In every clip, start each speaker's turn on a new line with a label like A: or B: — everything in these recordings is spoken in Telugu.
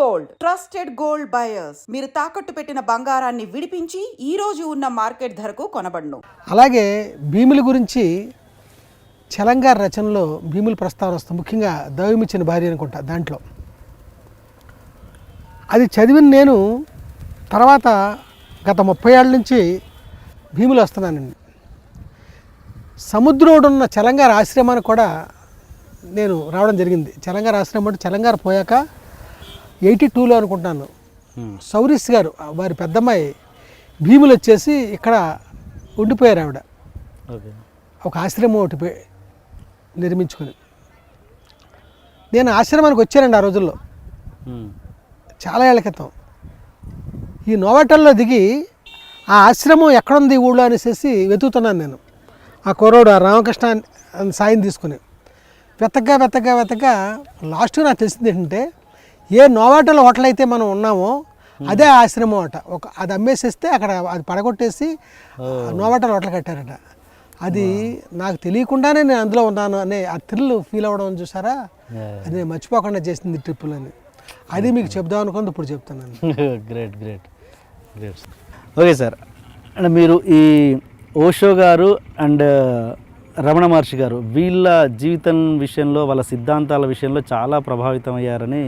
A: గోల్డ్. Trusted gold buyers. మీరు తాకట్టు పెట్టిన బంగారాన్ని విడిపించి ఈ రోజు ఉన్న మార్కెట్ ధరకు కొనబడును.
B: అలాగే భీముల గురించి చలంగార్ రచనలో భీముల ప్రస్తావన వస్తుంది. ముఖ్యంగా దైవమిచ్చిన భార్య అనుకుంటా దాంట్లో. అది చదివిన నేను తర్వాత గత ముప్పై ఏళ్ళ నుంచి భీములు వస్తున్నానండి. సముద్రోడున్న చలంగార ఆశ్రమానికి కూడా నేను రావడం జరిగింది. చలంగార ఆశ్రమం అంటే చలంగార పోయాక ఎయిటీ టూలో అనుకుంటున్నాను సౌరీస్ గారు వారి పెద్దమ్మాయి భీములు వచ్చేసి ఇక్కడ ఉండిపోయారు ఆవిడ. ఒక ఆశ్రమం ఒకటి నిర్మించుకొని. నేను ఆశ్రమానికి వచ్చానండి ఆ రోజుల్లో. చాలా ఏళ్ళ క్రితం. ఈ నోవాటల్లో దిగి ఆ ఆశ్రమం ఎక్కడుంది ఊళ్ళో అనేసి వెతుకుతున్నాను నేను. ఆ కుర్రోడు ఆ రామకృష్ణ సాయం తీసుకుని. వెతగ్గా వెతగ్గా వెతగ్గా లాస్ట్ నాకు తెలిసింది ఏంటంటే ఏ నోవాటల్ హోటల్ అయితే మనం ఉన్నామో అదే ఆశ్రమం అట. ఒక అది అమ్మేసేస్తే అక్కడ అది పడగొట్టేసి నోవాటల్ హోటల్ కట్టారట. అది నాకు తెలియకుండానే నేను అందులో ఉన్నాను అనే ఆ థ్రిల్ ఫీల్ అవ్వడం చూసారా? అది నేను మర్చిపోకుండా చేసింది ట్రిప్పులని అది మీకు చెప్దాం అనుకుంది ఇప్పుడు చెప్తున్నాను
C: great great great okay sir అంటే మీరు ఈ ఓషో గారు అండ్ రమణ మహర్షి గారు వీళ్ళ జీవితం విషయంలో వాళ్ళ సిద్ధాంతాల విషయంలో చాలా ప్రభావితం అయ్యారని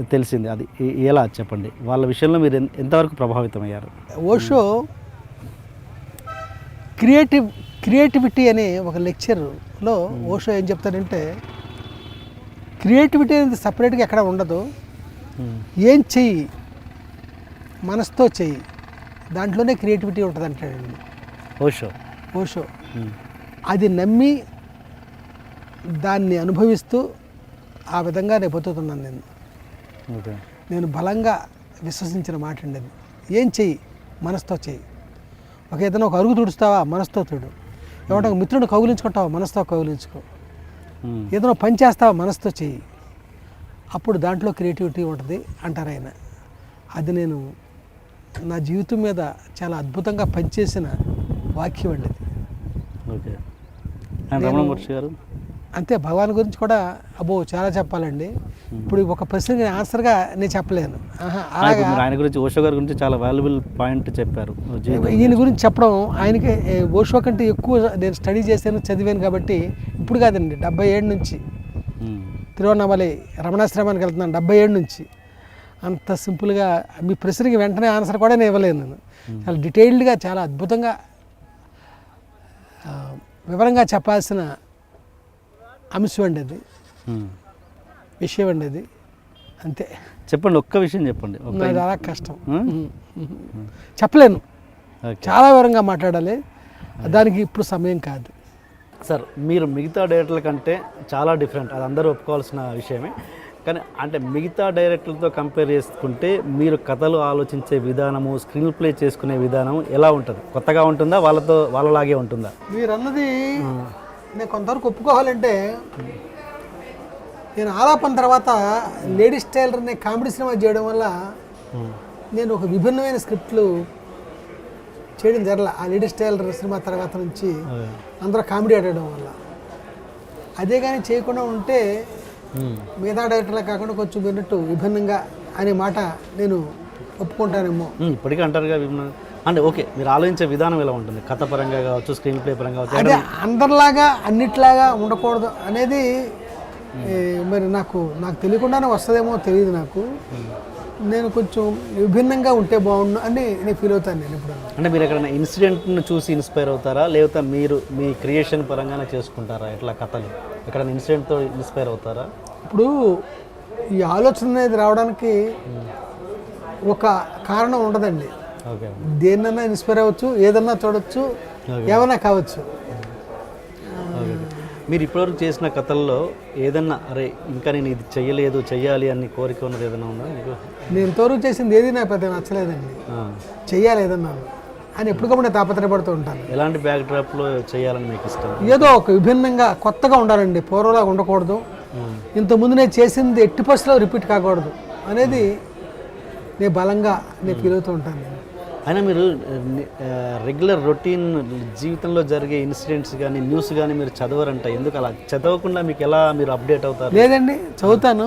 C: తెలిసింది. అది ఎలా చెప్పండి? వాళ్ళ విషయంలో మీరు ఎంతవరకు ప్రభావితం అయ్యారు
B: ఓషో క్రియేటివ్ క్రియేటివిటీ అనే ఒక లెక్చర్లో ఓషో ఏం చెప్తాడంటే క్రియేటివిటీ అనేది సపరేట్గా ఎక్కడ ఉండదు. ఏం చెయ్యి? మనసుతో చెయ్యి. దాంట్లోనే క్రియేటివిటీ ఉంటుంది అంటాడండి
C: ఓషో.
B: ఓషో. అది నమ్మి దాన్ని అనుభవిస్తూ ఆ విధంగా నేను బతుకుతున్నాను నేను. నేను బలంగా విశ్వసించిన మాట అండి అది. ఏం చెయ్యి? మనసుతో చెయ్యి. ఒక ఏదైనా ఒక అరుగు తుడుస్తావా? మనసుతో తుడు. ఏమంటే ఒక మిత్రుడు కౌగిలించుకుంటావా? మనసుతో కౌగిలించుకో. ఏదైనా పని చేస్తావా? మనసుతో చెయ్యి. అప్పుడు దాంట్లో క్రియేటివిటీ ఉంటుంది అంటారు ఆయన. అది నేను నా జీవితం మీద చాలా అద్భుతంగా పనిచేసిన వాక్యం అండి అది.
C: ఓకే. రమణ మహర్షి గారు?
B: అంతే భగవాన్ గురించి కూడా అబ్బో చాలా చెప్పాలండి. ఇప్పుడు ఒక ప్రశ్నకి ఆన్సర్గా నేను చెప్పలేను.
C: ఆయన గురించి ఓషో గారి గురించి చాలా వాల్యుబుల్ పాయింట్ చెప్పారు.
B: ఈయన గురించి. చెప్పడం ఆయనకి ఓషో కంటే ఎక్కువ నేను స్టడీ చేశాను చదివాను కాబట్టి ఇప్పుడు కాదండి డెబ్బై ఏడు నుంచి. తిరువన్నమలై రమణాశ్రమానికి వెళ్తున్నాను డెబ్బై ఏడు నుంచి. అంత సింపుల్గా మీ ప్రశ్నకి వెంటనే ఆన్సర్ కూడా నేను ఇవ్వలేను నేను. చాలా డీటెయిల్డ్గా చాలా అద్భుతంగా వివరంగా చెప్పాల్సిన అంశం అండి అది. విషయం అండి అది. అంతే.
C: చెప్పండి ఒక్క విషయం చెప్పండి.
B: చాలా కష్టం. చెప్పలేను. చాలా వివరంగా మాట్లాడాలి. దానికి ఇప్పుడు సమయం కాదు.
C: సార్ మీరు మిగతా డైరెక్టర్ల కంటే చాలా డిఫరెంట్. అది అందరూ ఒప్పుకోవాల్సిన విషయమే. కానీ అంటే మిగతా డైరెక్టర్లతో కంపేర్ చేసుకుంటే మీరు కథలు ఆలోచించే విధానము స్క్రీన్ ప్లే చేసుకునే విధానం ఎలా ఉంటుంది? కొత్తగా ఉంటుందా? వాళ్ళతో వాళ్ళలాగే ఉంటుందా?
B: మీరు అన్నది నేను కొంతవరకు ఒప్పుకోవాలంటే నేను ఆలాపన తర్వాత లేడీస్ టైలర్ని కామెడీ సినిమా చేయడం వల్ల నేను ఒక విభిన్నమైన స్క్రిప్ట్లు చేయడం జరగల. ఆ లేడీస్ టైలర్ సినిమా తర్వాత నుంచి అందరూ కామెడీ ఆడడం వల్ల. అదే కానీ చేయకుండా ఉంటే మిగతా డైరెక్టర్లే కాకుండా కొంచెం విన్నట్టు విభిన్నంగా అనే మాట నేను ఒప్పుకుంటానేమో
C: ఇప్పటికీ అంటారుగా విన్నా అంటే ఓకే మీరు ఆలోచించే విధానం ఎలా ఉంటుంది? కథ పరంగా కావచ్చు స్క్రీన్ ప్లే పరంగా కావచ్చు
B: అదే అందరిలాగా అన్నిట్లాగా ఉండకూడదు అనేది మరి నాకు నాకు తెలియకుండానే వస్తుందేమో తెలియదు నాకు. నేను కొంచెం విభిన్నంగా ఉంటే బాగుండు అని నేను ఫీల్ అవుతాను నేను ఇప్పుడు.
C: అంటే మీరు ఎక్కడైనా ఇన్సిడెంట్ను చూసి ఇన్స్పైర్ అవుతారా? లేకపోతే మీరు మీ క్రియేషన్ పరంగానే చేసుకుంటారా? ఎట్లా కథలు? ఎక్కడైనా ఇన్సిడెంట్తో ఇన్స్పైర్ అవుతారా?
B: ఇప్పుడు ఈ ఆలోచన అనేది రావడానికి ఒక కారణం ఉండదండి.
C: ఓకే.
B: దేన్నైనా ఇన్స్పైర్ అవ్వచ్చు ఏదన్నా చూడొచ్చు ఏమైనా కావచ్చు.
C: మీరు ఇప్పటివరకు చేసిన కథల్లో ఏదన్నా అరే ఇంకా నేను ఇది చెయ్యలేదు చెయ్యాలి అని కోరిక ఉన్నది ఏదైనా ఉందా మీకు?
B: నేను ఇంతవరకు చేసింది ఏది నాకు పెద్ద నచ్చలేదండి. చెయ్యాలి ఏదన్నా అని ఎప్పటికప్పుడు నేను తాపత్రయపడుతూ ఉంటాను.
C: ఎలాంటి బ్యాక్ డ్రాప్లో చేయాలని మీకు ఇష్టం?
B: ఏదో ఒక విభిన్నంగా కొత్తగా ఉండాలండి. పూర్వలాగా ఉండకూడదు. ఇంతకుముందు నేను చేసింది ఎట్టి పరిస్థితిలో రిపీట్ కాకూడదు అనేది నేను బలంగా నేను ఫీల్ అవుతూ ఉంటాను నేను.
C: అయినా మీరు రెగ్యులర్ రొటీన్ జీవితంలో జరిగే ఇన్సిడెంట్స్ కానీ న్యూస్ కానీ మీరు చదవరంట. ఎందుకు అలా? చదవకుండా మీకు ఎలా మీరు అప్డేట్ అవుతారు?
B: లేదండి చదువుతాను.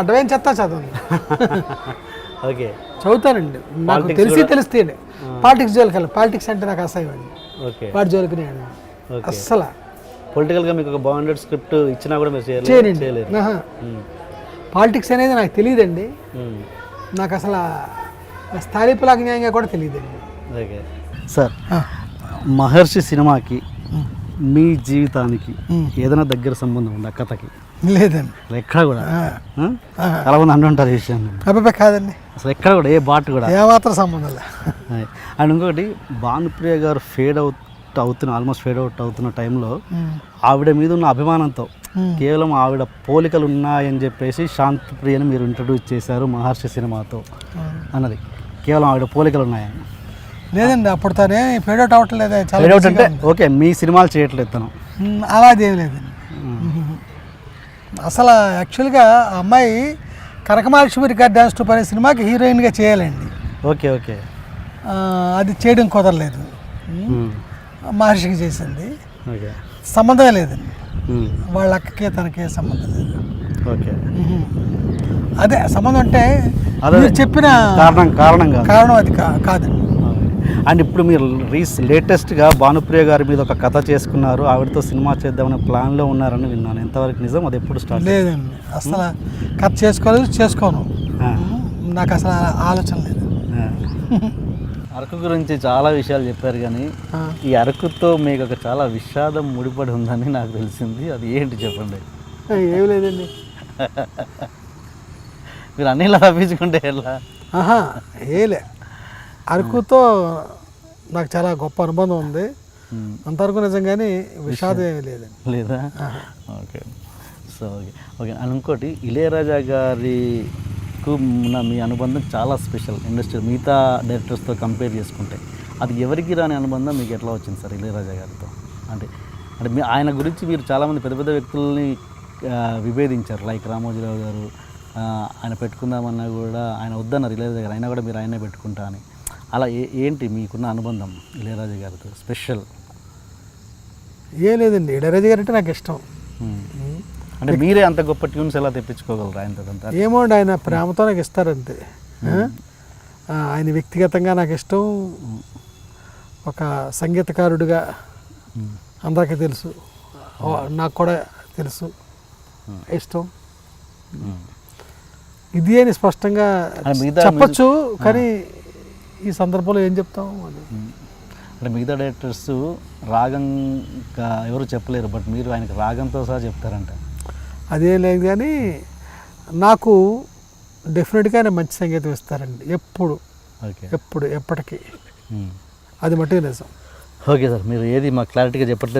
B: అడ్వైన్ చెత్త చదవను.
C: ఓకే.
B: చదువుతానండి. నాకు తెలిసి తెలిస్తే పాలిటిక్స్ జోలికి వెళ్ళి పాలిటిక్స్ అంటే నాకు అసహ్యం అండి.
C: ఓకే.
B: వాటి జోలికి నేను అస్సలు.
C: పొలిటికల్గా మీకు ఒక బాండెడ్ స్క్రిప్ట్ ఇచ్చినా కూడా మీరు. ఉమ్.
B: పాలిటిక్స్ అనేది నాకు తెలియదండి. నాకు అసలు స్థానికులకు న్యాయంగా కూడా తెలియదండి
C: ఓకే. సార్ మహర్షి సినిమాకి మీ జీవితానికి ఏదైనా దగ్గర సంబంధం ఉందా కథకి?
B: లేదండి.
C: ఎక్కడ కూడా? ఆ? చాలా మంది అంటుంటారు ఈ విషయాన్ని.
B: అబ్బాయి కాదండి.
C: అసలు ఎక్కడ కూడా ఏ బాట్ కూడా.
B: ఏమాత్రం సంబంధం లేదు.
C: అండ్ ఇంకొకటి భానుప్రియ గారు ఫేడ్ అవుట్ అవుతున్న ఆల్మోస్ట్ ఫేడ్ అవుట్ అవుతున్న టైంలో ఆవిడ మీద ఉన్న అభిమానంతో కేవలం ఆవిడ పోలికలు ఉన్నాయని చెప్పేసి శాంతి ప్రియని మీరు ఇంట్రడ్యూస్ చేశారు మహర్షి సినిమాతో అన్నది. కేవలం ఆవిడ పోలికలు ఉన్నాయని
B: లేదండి అప్పుడు తనే ఫేడ్ అవుట్ అవ్వట్లేదు చాలా
C: ఫేడ్ అవుట్ అంటే ఓకే మీ సినిమాలు చేయట్లేదు తను.
B: అలాదేం లేదండి. అసలు యాక్చువల్గా అమ్మాయి కనకమహాలక్ష్మి గారి డ్యాన్స్ టూప్ అనే సినిమాకి హీరోయిన్గా చేయాలండి.
C: Okay okay.
B: అది చేయడం కుదరలేదు. మహర్షికి చేసింది.
C: ఓకే.
B: సంబంధమే లేదండి. వాళ్ళ అక్కకి తనకి సంబంధం లేదు.
C: ఓకే.
B: ఉహు. అదే సంబంధం అంటే
C: అదే.
B: మీరు చెప్పిన
C: కారణం కారణం కాదు.
B: కారణం అది కా- కాదండి
C: అండ్ ఇప్పుడు మీరు రీస్ లేటెస్ట్గా భానుప్రియ గారి మీద ఒక కథ చేసుకున్నారు. ఆవిడతో సినిమా చేద్దామనే ప్లాన్లో ఉన్నారని విన్నాను. ఎంతవరకు నిజం? అది ఎప్పుడు స్టార్ట్
B: లేదండి. అసలు కట్ చేసుకోలేదు చేసుకోను. నాకు అసలు ఆలోచన లేదు.
C: అరకు గురించి చాలా విషయాలు చెప్పారు కానీ. ఈ అరకుతో మీకు ఒక చాలా విషాదం ముడిపడి ఉందని నాకు తెలిసింది. అది ఏంటి చెప్పండి?
B: ఏం లేదండి.
C: మీరు అన్ని ఇలా తప్పించుకుంటే ఎలా?
B: ఏలే అరకుతో నాకు చాలా గొప్ప అనుబంధం ఉంది. అంతవరకు నిజంగానే విషాదం ఏమీ లేదండి.
C: లేదా? Okay. So okay. Okay. And ఇంకోటి ఇళయరాజా గారికి ఉన్న మీ అనుబంధం చాలా స్పెషల్ ఇండస్ట్రీ మిగతా డైరెక్టర్స్తో కంపేర్ చేసుకుంటే. అది ఎవరికి రాని అనుబంధం మీకు ఎట్లా వచ్చింది సార్ ఇళయరాజా గారితో? అంటే అంటే మీ ఆయన గురించి మీరు చాలామంది పెద్ద పెద్ద వ్యక్తుల్ని విభేదించారు. లైక్ రామోజీరావు గారు ఆయన పెట్టుకుందామన్నా కూడా ఆయన వద్దన్నారు ఇళయరాజా గారు. అయినా కూడా మీరు ఆయనే పెట్టుకుంటా అని. అలా ఏ ఏంటి మీకున్న అనుబంధం ఇళయరాజా గారితో? స్పెషల్.
B: ఏం లేదండి. ఇళయరాజా గారు అంటే నాకు ఇష్టం.
C: అంటే మీరే అంత గొప్ప ట్యూన్స్ ఎలా తెప్పించుకోగలరు ఆయనతో అంతా
B: ఏమో అండి ఆయన ప్రేమతో నాకు ఇస్తారంతే. ఆయన వ్యక్తిగతంగా నాకు ఇష్టం. ఒక సంగీతకారుడిగా అందరికీ తెలుసు. నాకు కూడా తెలుసు. ఇష్టం. ఇది అని స్పష్టంగా చెప్పచ్చు కానీ ఈ సందర్భంలో ఏం చెప్తాం అది
C: అంటే మిగతా డైరెక్టర్స్ రాగం ఎవరు చెప్పలేరు బట్ మీరు ఆయనకి రాగంతో సహా చెప్తారంట.
B: అదేం లేదు కానీ నాకు డెఫినెట్గా ఆయన మంచి సంగీతం ఇస్తారండి. ఎప్పుడు.
C: ఓకే.
B: ఎప్పుడు ఎప్పటికీ. అది మట్టుకు నిజం.
C: ఓకే సార్ మీరు ఏది మాకు క్లారిటీగా చెప్పట్లేదు